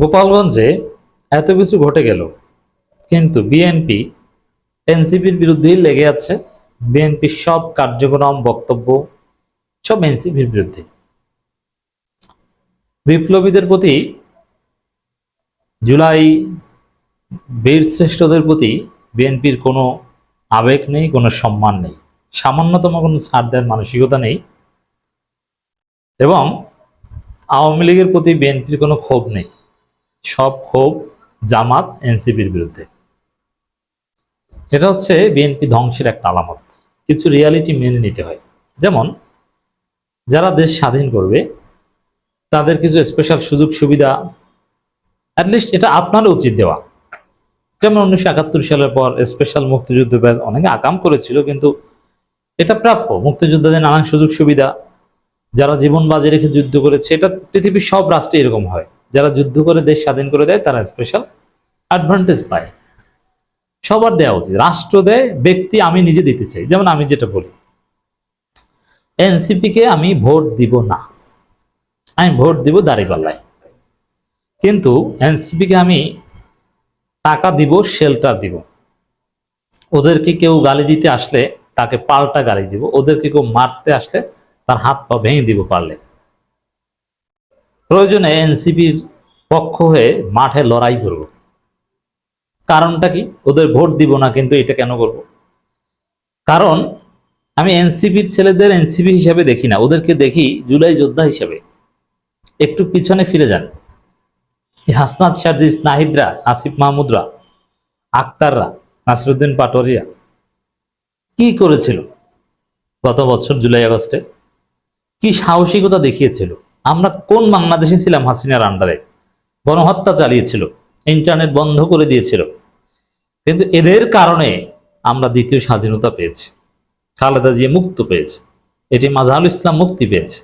গোপালগঞ্জে এত কিছু ঘটে গেল, কিন্তু বিএনপি, এনসিপির বিরুদ্ধেই লেগে আছে বিএনপির সব কার্যক্রম, বক্তব্য, সব এনসিপির বিরুদ্ধে। বিপ্লবীদের প্রতি, জুলাই বীর শ্রেষ্ঠদের প্রতি বিএনপির কোনো আবেগ নেই, কোনো সম্মান নেই। সামান্যতম কোনো ছাড় দেওয়ার মানসিকতা নেই। এবং আওয়ামী লীগের প্রতি বিএনপির কোনো ক্ষোভ নেই। সব ক্ষোভ, জামাত, এনসিপির বিরুদ্ধে। এটা হচ্ছে বিএনপি ধ্বংসের একটা আলামত। কিছু রিয়ালিটি মেনে নিতে হয়। যেমন, যারা দেশ স্বাধীন করবে, তাদের কিছু স্পেশাল সুযোগ সুবিধা অ্যাটলিস্ট এটা আপনারও উচিত দেওয়া। যেমন উনিশশো একাত্তর সালের পর স্পেশাল মুক্তিযুদ্ধ ব্যাচ অনেকে আকাম করেছিল, কিন্তু এটা প্রাপ্য। মুক্তিযোদ্ধাদের নানান সুযোগ সুবিধা, যারা জীবন বাজে রেখে যুদ্ধ করেছে, এটা পৃথিবীর সব রাষ্ট্রে এরকম হয়। যারা যুদ্ধ করে দেশ স্বাধীন করে দেয়, তারা স্পেশাল অ্যাডভান্টেজ পায়। সবার দেওয়া উচিত। রাষ্ট্র দেয়, ব্যক্তি আমি নিজে দিতে চাই। যেমন আমি যেটা বলি এনসিপি কে আমি ভোট দিব না। আমি ভোট দিব দাঁড়িপাল্লায়। কিন্তু এনসিপি কে আমি টাকা দিব শেল্টার দিব। ওদেরকে কেউ গালি দিতে আসলে তাকে পাল্টা গালি দিব। ওদেরকে কেউ মারতে আসলে তার হাত পা ভেঙে দিব পারলে। প্রয়োজনে এনসিপির পক্ষ হয়ে মাঠে লড়াই করব। কারণটা কি? ওদের ভোট দিব না, কিন্তু এটা কেন করব? কারণ আমি এনসিপির ছেলেদের এনসিপি হিসাবে দেখি না। ওদেরকে দেখি জুলাই যোদ্ধা হিসাবে। একটু পিছনে ফিরে যান। হাসনাত সার্জিস, নাহিদরা, আসিফ মাহমুদরা, আক্তাররা, নাসিরুদ্দিন পাটোয়ারিয়া কি করেছিল? গত বছর জুলাই আগস্টে কি সাহসিকতা দেখিয়েছিল? আমরা কোন বাংলাদেশে ছিলাম হাসিনার আন্ডারে গণহত্যা চালিয়েছিল ইন্টারনেট বন্ধ করে দিয়েছিল। কিন্তু এদের কারণে আমরা দ্বিতীয় স্বাধীনতা পেয়েছি, খালেদা জিয়া মুক্ত পেয়েছে, এটি মাজাহুল ইসলাম মুক্তি পেয়েছে।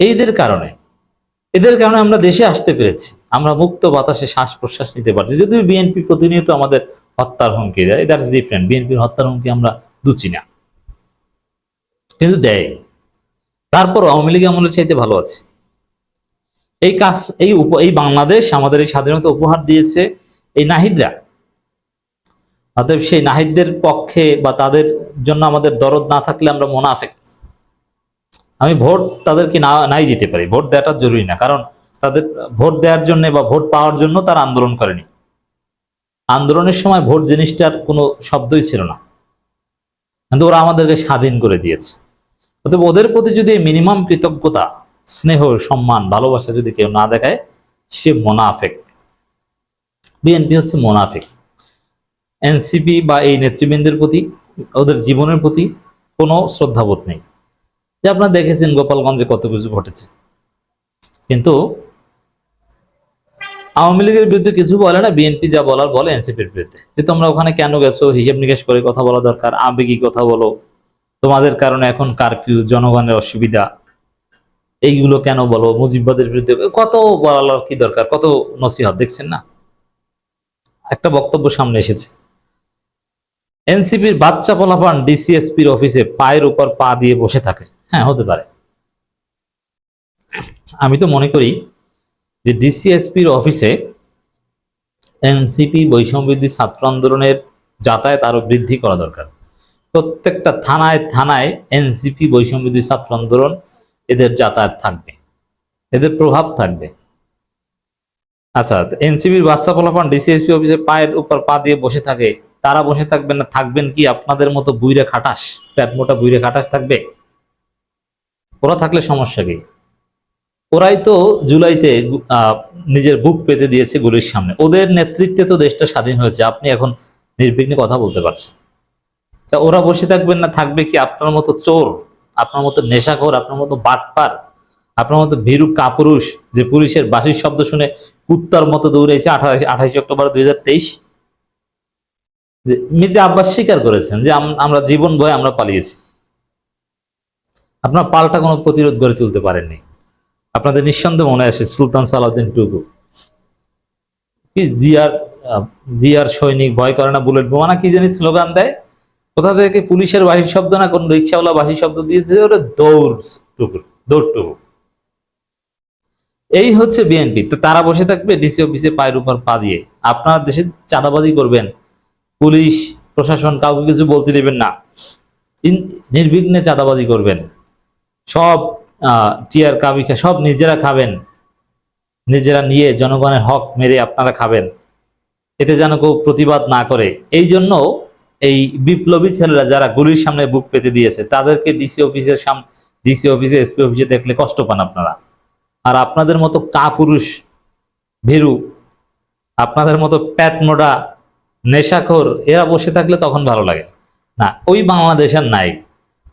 এইদের কারণে, এদের কারণে আমরা দেশে আসতে পেরেছি, আমরা মুক্ত বাতাসে শ্বাস প্রশ্বাস নিতে পারছি। যদিও বিএনপি প্রতিনিয়ত আমাদের হত্যার হুমকি দেয় দ্যাটস ডিফারেন্ট বিএনপির হত্যার হুমকি আমরা দুচি না। কিন্তু দেয়। তারপর আওয়ামী লীগ আমলের চাইতে ভালো আছে। এই কাজ, এই এই বাংলাদেশ আমাদের এই স্বাধীনতা উপহার দিয়েছে এই নাহিদরা। অতএব সেই নাহিদদের পক্ষে বা তাদের জন্য আমাদের দরদ না থাকলে আমরা মোনাফেক। আমি ভোট তাদেরকে না, নাই দিতে পারি। ভোট দেওয়াটা জরুরি না, কারণ তাদের ভোট দেওয়ার জন্য বা ভোট পাওয়ার জন্য তারা আন্দোলন করেনি। আন্দোলনের সময় ভোট জিনিসটার কোনো শব্দই ছিল না। কিন্তু ওরা আমাদেরকে স্বাধীন করে দিয়েছে। অতএব ওদের প্রতি যদি মিনিমাম কৃতজ্ঞতা, স্নেহ, সম্মান, ভালোবাসা যদি কেউ না দেখায়, সে মোনাফেক। বিএনপি হচ্ছে মোনাফেক। এনসিপি বা এই নেতৃবৃন্দের প্রতি, ওদের জীবনের প্রতি কোনো শ্রদ্ধাবোধ নেই। যে আপনারা দেখেছেন গোপালগঞ্জে কত কিছু ঘটেছে। কিন্তু আওয়ামী লীগের বিরুদ্ধে কিছু বলে না বিএনপি যা বলার বলে এনসিপির বিরুদ্ধে। যে তোমরা ওখানে কেন গেছো, হিসেব নিকেশ করে কথা বলা দরকার, আবেগী কথা বলো তোমাদের কারণে এখন কারফিউ জনগণের অসুবিধা। এইগুলো কেন বলো? মুজিববাদের বিরুদ্ধে কত বলার কি দরকার? কত নসিহত, দেখছেন না? একটা বক্তব্য সামনে এসেছে। এনসিপির বাচ্চা পোলাপান ডিসিএসপির অফিসে পায়ের উপর পা দিয়ে বসে থাকে। হ্যাঁ হতে পারে। আমি তো মনে করি যে ডিসিএসপির অফিসে এনসিপি বৈষম্যবিদ্যুৎ ছাত্র আন্দোলনের যাতায়াত আরও বৃদ্ধি করা দরকার। প্রত্যেকটা থানায় থানায় এনসিপি বৈষম্যবিদ্যুৎ ছাত্র আন্দোলন এদের যাতায়াত থাকবে, এদের প্রভাব থাকবে। আচ্ছা এনসিবির বাচ্চা ফলাফল ডিসিএসপি অফিসে পায়ের উপর পা দিয়ে বসে থাকে, তারা বসে থাকবেন না, থাকবেন কি আপনাদের মতো বুইরে খাটাস প্যাট মোটা বুইরে খাটাস থাকবে? ওরা থাকলে সমস্যা কি? ওরাই তো জুলাইতে নিজের বুক পেতে দিয়েছে গুলির সামনে। ওদের নেতৃত্বে তো দেশটা স্বাধীন হয়েছে, আপনি এখন নির্বিঘ্নে কথা বলতে পারছেন। তা ওরা বসে থাকবেন না, থাকবে কি আপনার মতো চোর, আপনার মতো নেশাখোর, আপনার মতো বাটপার, আপনার মতো ভীরু কাপুরুষ যে পুলিশের বাসির শব্দ শুনে কুত্তার মতো দৌড়াইছে আঠাশ, আঠাইশ অক্টোবর দুই হাজার তেইশ? মির্জা আব্বাস স্বীকার করেছেন যে আমরা জীবন ভয়ে আমরা পালিয়েছি। আপনার পাল্টা কোনো প্রতিরোধ গড়ে তুলতে পারেননি। আপনাদের নিঃসন্দেহ মনে আসে সুলতান সালাউদ্দিন টুকু। কি জিয়ার জিয়ার সৈনিক ভয় করে না বুলেট বোমা না কি জানি স্লোগান দেয়? কোথা থেকে পুলিশের বাহির শব্দ না কোন রিক্সাওয়ালা বাহির শব্দ দিয়েছে ওরা দৌড় দৌড় এই হচ্ছে বিএনপি। তো তারা বসে থাকবে ডিসি অফিসে পায়ের উপর পা দিয়ে। আপনারা দেশে চাঁদাবাজি করবেন। পুলিশ, প্রশাসন কাউকে কিছু বলতে দেবেন না। নির্বিঘ্নে চাঁদাবাজি করবেন। সব টিয়ার কাবিকা সব নিজেরা খাবেন। নিজেরা নিয়ে জনগণের হক মেরে আপনারা খাবেন। এতে যেন কেউ প্রতিবাদ না করে। এই জন্য এই বিপ্লবী ছেলেরা যারা গুলির সামনে বুক পেতে দিয়েছে, তাদেরকে ডিসি অফিসের সাম ডিসি অফিসে এসপি অফিসে দেখলে কষ্ট পান আপনারা। আর আপনাদের মতো কাপুরুষ, ভীরু, আপনাদের মতো প্যাট মোটা, নেশাখোর, এরা বসে থাকলে তখন ভালো লাগে। না, ওই বাংলাদেশের নাই।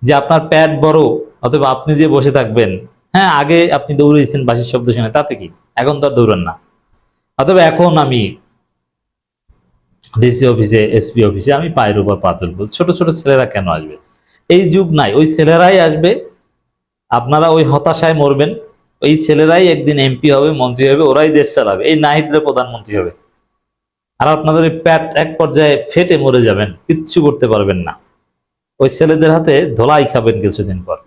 যে আপনার প্যাট বড় অথবা আপনি যে বসে থাকবেন হ্যাঁ আগে আপনি দৌড়েছেন বাসির শব্দ শুনে, তাতে কি? এখন তো আর দৌড়ান না। অথবা এখন আমি ডিসি অফিসে এসপি অফিসে আমি পায়ের উপর পা তুলবো ছোট ছোট ছেলেরা কেন আসবে? এই যুগ নাই। ওই ছেলেরাই আসবে। আপনারা ওই হতাশায় মরবেন। ওই ছেলেরাই একদিন এমপি হবে, মন্ত্রী হবে, ওরাই দেশ চালাবে। এই নাহিদরা প্রধানমন্ত্রী হবে। আর আপনাদের ওই প্যাট এক পর্যায়ে ফেটে মরে যাবেন। কিচ্ছু করতে পারবেন না। ওই ছেলেদের হাতে ধোলাই খাবেন কিছুদিন পর।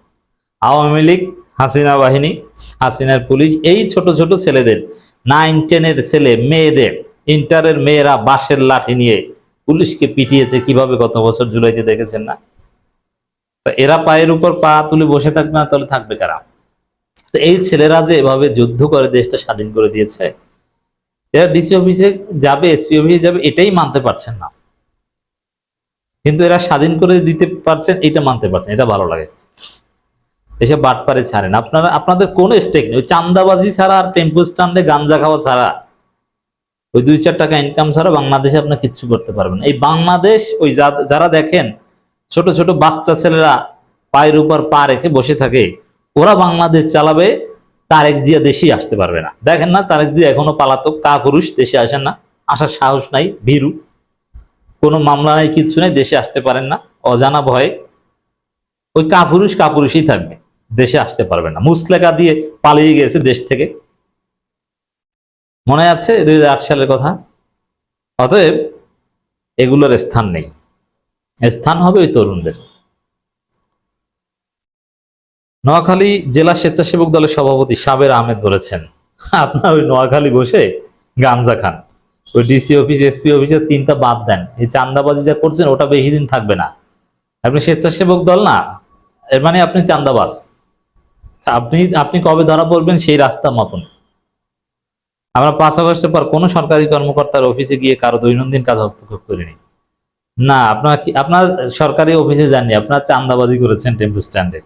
আওয়ামী লীগ, হাসিনা বাহিনী, হাসিনার পুলিশ, এই ছোট ছোট ছেলেদের নাইন টেনের ছেলে, মেয়েদের ইন্টারের মেয়েরা বাঁশের লাঠি নিয়ে পুলিশকে পিটিয়েছে কীভাবে গত বছর জুলাইতে দেখেছেন না? এরা পায়ের উপর পা তুলে বসে থাকবে না, তাহলে থাকবে কারা? তো এই ছেলেরা যে এভাবে যুদ্ধ করে দেশটা স্বাধীন করে দিয়েছে, এরা ডিসি অফিসে যাবে, এসপি অফিসে যাবে, এটাই মানতে পারছেন না। কিন্তু এরা স্বাধীন করে দিতে পারছেন, এটা মানতে পারছেন, এটা ভালো লাগে। এসব বাটপারে ছাড়েন। আপনারা, আপনাদের কোনো স্টেক নেই। চান্দাবাজি ছাড়া আর টেম্পো স্ট্যান্ডে গাঞ্জা খাওয়া ছাড়া ওই দুই চার টাকা ইনকাম ছাড়া বাংলাদেশে আপনি কিচ্ছু করতে পারবেন। এই বাংলাদেশ, ওই যারা দেখেন, ছোট ছোট বাচ্চা ছেলেরা পায়ের উপর পা রেখে বসে থাকে, ওরা বাংলাদেশ চালাবে, তারেক জিয়া দেশেই আসতে পারবে না। দেখেন না, তারেক জিয়া এখনও পালাতক কা পুরুষ দেশে আসেন না। আসার সাহস নাই, ভীরু। কোনো মামলা নাই কিচ্ছু নেই, দেশে আসতে পারেন না, অজানা ভয়ে। ওই কাপুরুষ, কাপুরুষই থাকবে, দেশে আসতে পারবে না। মুসলেকা দিয়ে পালিয়ে গেছে দেশ থেকে। মনে আছে দুই হাজার আট সালের কথা? অতএব এগুলোর স্থান নেই। স্থান হবে ওই তরুণদের। নোয়াখালী জেলা স্বেচ্ছাসেবক দলের সভাপতি সাবের আহমেদ বলেছেন, আপনার ওই নোয়াখালী বসে গাঞ্জা খান। ওই ডিসি অফিস, এসপি অফিসের চিন্তা বাদ দেন। এই চান্দাবাজি যা করছেন, ওটা বেশি দিন থাকবে না। আপনি স্বেচ্ছাসেবক দল না, এর মানে আপনি চান্দাবাজ আপনি আপনি কবে ধরা পড়বেন সেই রাস্তা মাপুন। আমরা পাঁচ আগস্টের পর কোনো সরকারি কর্মকর্তার অফিসে গিয়ে কারও দৈনন্দিন কাজ হস্তক্ষেপ করিনি। না, আপনার কি, আপনার সরকারি অফিসে যাননি, আপনার চান্দাবাজি করেছেন টেম্পু স্ট্যান্ডে।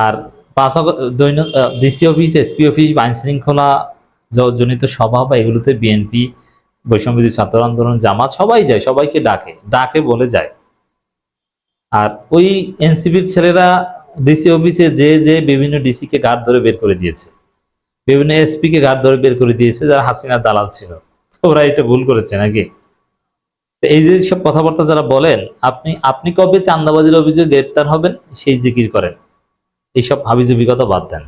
আর পাঁচ ডিসি অফিস, এসপি অফিস আইন শৃঙ্খলা জনিত সভা বা এগুলোতে বিএনপি বৈষম্যবিধি ছাত্র আন্দোলন, জামাত সবাই যায়, সবাইকে ডাকে ডাকে বলে যায়। আর ওই এনসিপির ছেলেরা ডিসি অফিসে যে যে বিভিন্ন ডিসিকে গার্ড ধরে বের করে দিয়েছে। বিভিন্ন এসপি কে ঘাট ধরে বের করে দিয়েছে, যারা হাসিনার দালাল ছিল। ওরা এটা ভুল করেছে নাকি? এই যে সব কথাবার্তা যারা বলেন, আপনি আপনি কবে চান্দাবাজির অভিযোগে গ্রেপ্তার হবেন? সেই জিকির করেন। এইসব হাবিজুবি কথা বাদ দেন।